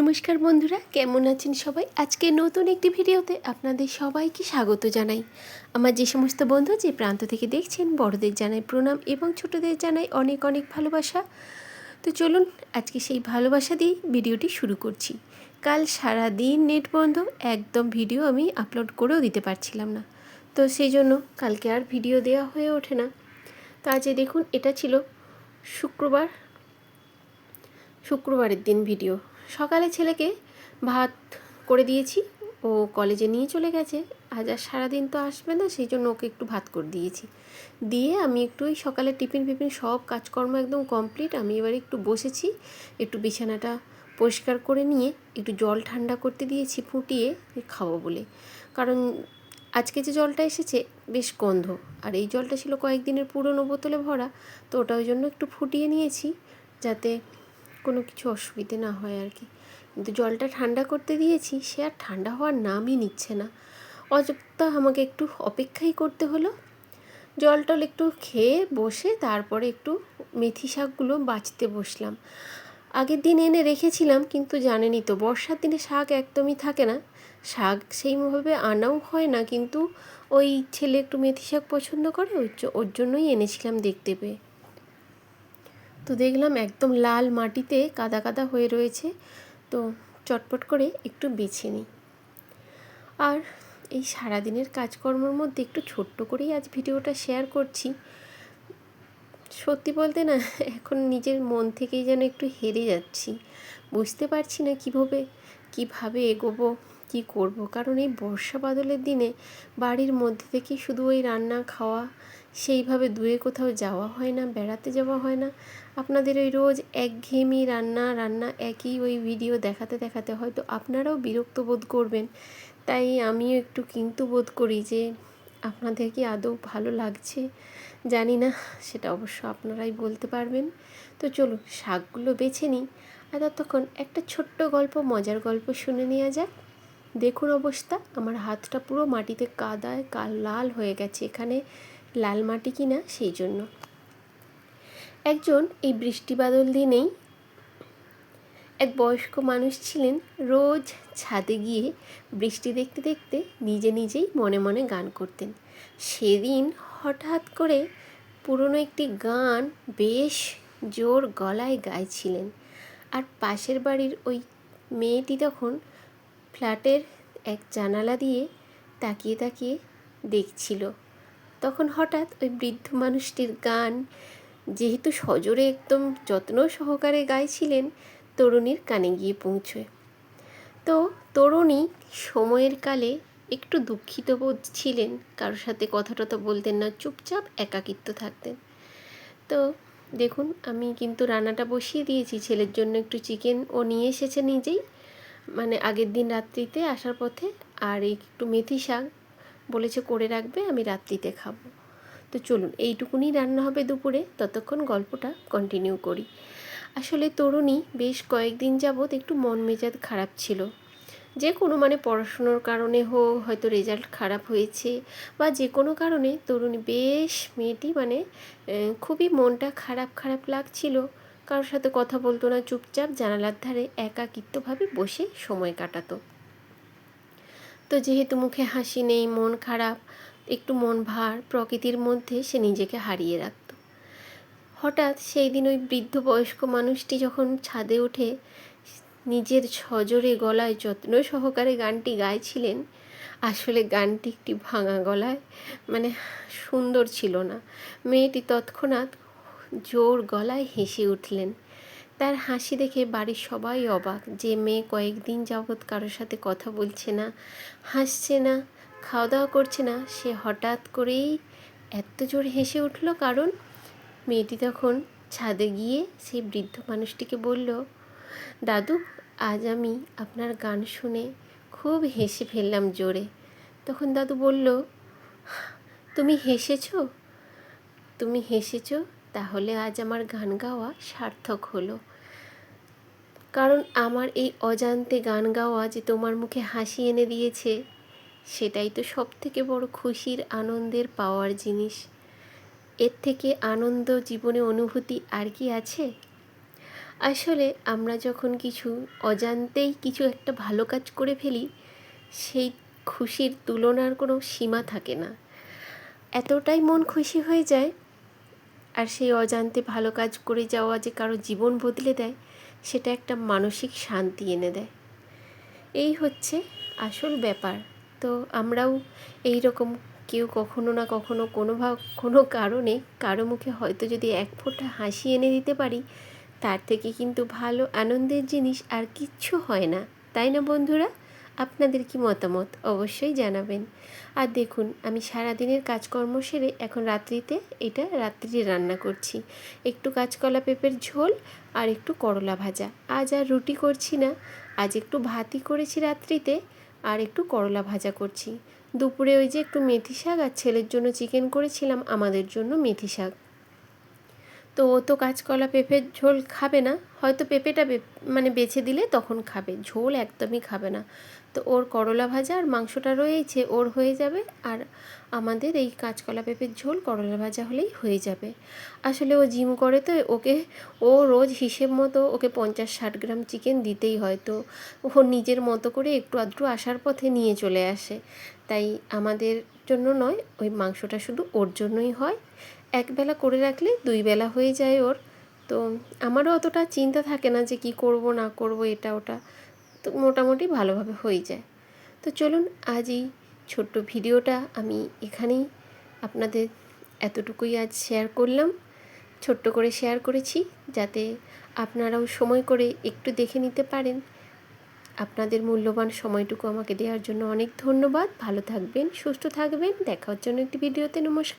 নমস্কার বন্ধুরা, কেমন আছেন সবাই? আজকে নতুন একটি ভিডিওতে আপনাদের সবাইকে স্বাগত জানাই। আমার যে সমস্ত বন্ধু যে প্রান্ত থেকে দেখছেন, বড়দের জানাই প্রণাম এবং ছোটদের জানাই অনেক অনেক ভালোবাসা। তো চলুন আজকে সেই ভালোবাসা দিয়ে ভিডিওটি শুরু করছি। কাল সারা দিন নেট বন্ধ, একদম ভিডিও আমি আপলোড করেও দিতে পারছিলাম না। তো সেই জন্য কালকে আর ভিডিও দেওয়া হয়ে ওঠে না। তো আজ দেখুন, এটা ছিল শুক্রবার, শুক্রবারের দিন ভিডিও। সকালে ছেলেকে ভাত করে দিয়েছি। ও কলেজে নিয়ে চলে গেছে। আজ আর সারাদিন তো আসবে না, সেই জন্য ওকে একটু ভাত করে দিয়েছি। দিয়ে আমি একটু ওই সকালে টিফিন ফিফিন সব কাজকর্ম একদম কমপ্লিট। আমি এবার একটু বসেছি, একটু বিছানাটা পরিষ্কার করে নিয়ে একটু জল ঠান্ডা করতে দিয়েছি, ফুটিয়ে খাব বলে। কারণ আজকে যে জলটা এসেছে বেশ গন্ধ। আর এই জলটা ছিল কয়েকদিনের পুরনো বোতলে ভরা, তো ওটা ওই জন্য একটু ফুটিয়ে নিয়েছি, যাতে কোনো কিছু অসুবিধে না হয় আর কি। কিন্তু জলটা ঠান্ডা করতে দিয়েছি, সে আর ঠান্ডা হওয়ার নামই নিচ্ছে না। অযথা আমাকে একটু অপেক্ষাই করতে হলো। জল টল একটু খেয়ে বসে তারপরে একটু মেথি শাকগুলো বাঁচতে বসলাম। আগের দিন এনে রেখেছিলাম, কিন্তু জানেনই তো বর্ষার দিনে শাক একদমই থাকে না। শাক সেইভাবে আনাও হয় না, কিন্তু ওই ছেলে একটু মেথি শাক পছন্দ করে ওর জন্যই এনেছিলাম দেখতে পেয়ে। তো দেখলাম একদম লাল মাটিতে কাদা কাদা হয়ে রয়েছে, তো চটপট করে একটু বেছে নিই। আর এই সারাদিনের কাজকর্মের মধ্যে একটু ছোট্ট করেই আজ ভিডিওটা শেয়ার করছি। সত্যি বলতে না, এখন নিজের মন থেকেই যেন একটু হেরে যাচ্ছি। বুঝতে পারছি না কীভাবে কীভাবে এগোবো কি করব? কারণ এই বর্ষা বাদলের দিনে বাড়ির মধ্যে থেকে শুধু ওই রান্না, খাওয়া সেইভাবে দূরে কোথাও যাওয়া হয় না, বেড়াতে যাওয়া হয় না। আপনাদের ওই রোজ একঘেয়েমি রান্না রান্না একই ওই ভিডিও দেখাতে দেখাতে হয়তো আপনারাও বিরক্ত বোধ করবেন। তাই আমিও একটু কিন্তু বোধ করি যে আপনাদের কি আদৌ ভালো লাগছে? জানি না, সেটা অবশ্য আপনারাই বলতে পারবেন। তো চলুন, শাকগুলো বেছে নিই। আর ততক্ষণ একটা ছোট্ট গল্প, মজার গল্প শুনে নেওয়া যাক। দেখুন অবস্থা, আমার হাতটা পুরো মাটিতে কাদায় কাল লাল হয়ে গেছে, এখানে লাল মাটি কিনা সেই জন্য। একজন এই বৃষ্টি বাদল দিনেই এক বয়স্ক মানুষ ছিলেন, রোজ ছাদে গিয়ে বৃষ্টি দেখতে দেখতে নিজে নিজেই মনে মনে গান করতেন। সেদিন হঠাৎ করে পুরনো একটি গান বেশ জোর গলায় গাইছিলেন। আর পাশের বাড়ির ওই মেয়েটি তখন ফ্ল্যাটের এক জানালা দিয়ে তাকিয়ে তাকিয়ে দেখছিল। তখন হঠাৎ ওই বৃদ্ধ মানুষটির গান, যেহেতু সজোরে একদম যত্ন সহকারে গাইছিলেন, তরুণীর কানে গিয়ে পৌঁছয়। তো তরুণী সময়ের কালে একটু দুঃখিত বোধ ছিলেন, কারোর সাথে কথা টথা বলতেন না, চুপচাপ একাকিত্ব থাকতেন। তো দেখুন, আমি কিন্তু রান্নাটা বসিয়ে দিয়েছি, ছেলের জন্য একটু চিকেন ও নিয়ে এসেছে নিজেই। মানে আগের দিন রাত্রিতে আসার পথে আর একটু মেথি শাক বলেছে করে রাখবে, আমি রাত্রিতে খাব। তো চলুন, এইটুকুনি রান্না হবে দুপুরে, ততক্ষণ গল্পটা কন্টিনিউ করি। আসলে তরুণী বেশ কয়েকদিন যাবৎ একটু মন মেজাজ খারাপ ছিল। যে কোনো মানে পড়াশুনোর কারণে হোক, হয়তো রেজাল্ট খারাপ হয়েছে বা যে কোনো কারণে তরুণী বেশ মেয়েটি মানে খুবই মনটা খারাপ খারাপ লাগছিল। কারোর সাথে কথা বলতো না, চুপচাপ জানালার ধারে একাকিত্বভাবে বসে সময় কাটাতো। তো যেহেতু মুখে হাসি নেই, মন খারাপ, একটু মন ভার, প্রকৃতির মধ্যে সে নিজেকে হারিয়ে রাখত। হঠাৎ সেই দিন ওই বৃদ্ধ বয়স্ক মানুষটি যখন ছাদে উঠে নিজের সজোরে গলায় যত্ন সহকারে গানটি গাইছিলেন, আসলে গানটি একটি ভাঙা গলায় মানে সুন্দর ছিল না। মেয়েটি তৎক্ষণাৎ জোর গলায় হেসে উঠলেন। তার হাসি দেখে বাড়ির সবাই অবাক। যে মেয়ে কয়েকদিন যাবৎ কারোর সাথে কথা বলছে না, হাসছে না খাওয়া দাওয়া করছে না, সে হঠাৎ করেই এত জোর হেসে উঠল কারণ? মেয়েটি তখন ছাদে গিয়ে সেই বৃদ্ধ মানুষটিকে বলল, দাদু, আজ আমি আপনার গান শুনে খুব হেসে ফেললাম জোরে। তখন দাদু বলল, তুমি হেসেছ? তুমি হেসেছ? তাহলে আজ আমার গান গাওয়া সার্থক হলো। কারণ আমার এই অজান্তে গান গাওয়া যে তোমার মুখে হাসি এনে দিয়েছে, সেটাই তো সব থেকে বড় খুশির, আনন্দের, পাওয়ার জিনিস। এর থেকে আনন্দ, জীবনে অনুভূতি আর কি আছে? আসলে আমরা যখন কিছু অজান্তেই কিছু একটা ভালো কাজ করে ফেলি, সেই খুশির তুলনার কোনো সীমা থাকে না। এতটাই মন খুশি হয়ে যায় আর সেই অজান্তে ভালো কাজ করে যাওয়া যে কারও জীবন বদলে দেয়, সেটা একটা মানসিক শান্তি এনে দেয়। এই হচ্ছে আসল ব্যাপার। তো আমরাও এই রকম কেউ কখনো না কখনো কোনো ভা, কোনো কারণে কারও মুখে হয়তো যদি এক ফোঁটা হাসি এনে দিতে পারি, তার থেকে কিন্তু ভালো আনন্দের জিনিস আর কিচ্ছু হয় না। তাই না বন্ধুরা? আপনাদের কি মতামত? অবশ্যই জানাবেন। আর দেখুন, আমি সারাদিনের কাজকর্ম সেরে এখন রাত্রিতে এটা রাত্রি রান্না করছি। একটু কাঁচকলা পেঁপের ঝোল আর একটু করলা ভাজা। আজ আর রুটি করছি না। আজ একটু ভাতই করেছি রাত্রিতে আর একটু করলা ভাজা করছি। দুপুরে ওই যে একটু মেথি শাক আর ছেলের জন্য চিকেন করেছিলাম, আমাদের জন্য মেথি শাক। তো ও তো কাঁচকলা পেঁপের ঝোল খাবে না। হয়তো পেঁপেটা মানে বেছে দিলে তখন খাবে। ঝোল একদমই খাবে না। তো ওর করলা ভাজা আর মাংসটা রয়েছে ওর হয়ে যাবে। আর আমাদের এই কাঁচকলা পেঁপের ঝোল করলা ভাজা হলেই হয়ে যাবে। আসলে ও জিম করে তো ওকে, ও রোজ হিসেব মতো ওকে পঞ্চাশ ষাট গ্রাম চিকেন দিতেই হয়। তো ও নিজের মতো করে একটু আধটু আসার পথে নিয়ে চলে আসে। তাই আমাদের জন্য নয়, ওই মাংসটা শুধু ওর জন্যই হয়। একবেলা করে রাখলে দুই বেলা হয়ে যায় ওর। তো আমারও অতটা চিন্তা থাকে না যে কি করব, না করব, এটা, ওটা। তো মোটামুটি ভালোভাবে হয়ে যায়। তো চলুন আজ এই ছোট্ট ভিডিওটা আমি এখানেই আপনাদের এতটুকুই আজ শেয়ার করলাম। ছোট্ট করে শেয়ার করেছি যাতে আপনারাও সময় করে একটু দেখে নিতে পারেন। আপনাদের মূল্যবান সময়টুকু আমাকে দেওয়ার জন্য অনেক ধন্যবাদ। ভালো থাকবেন, সুস্থ থাকবেন। দেখা জন্য একটি ভিডিওতে। নমস্কার।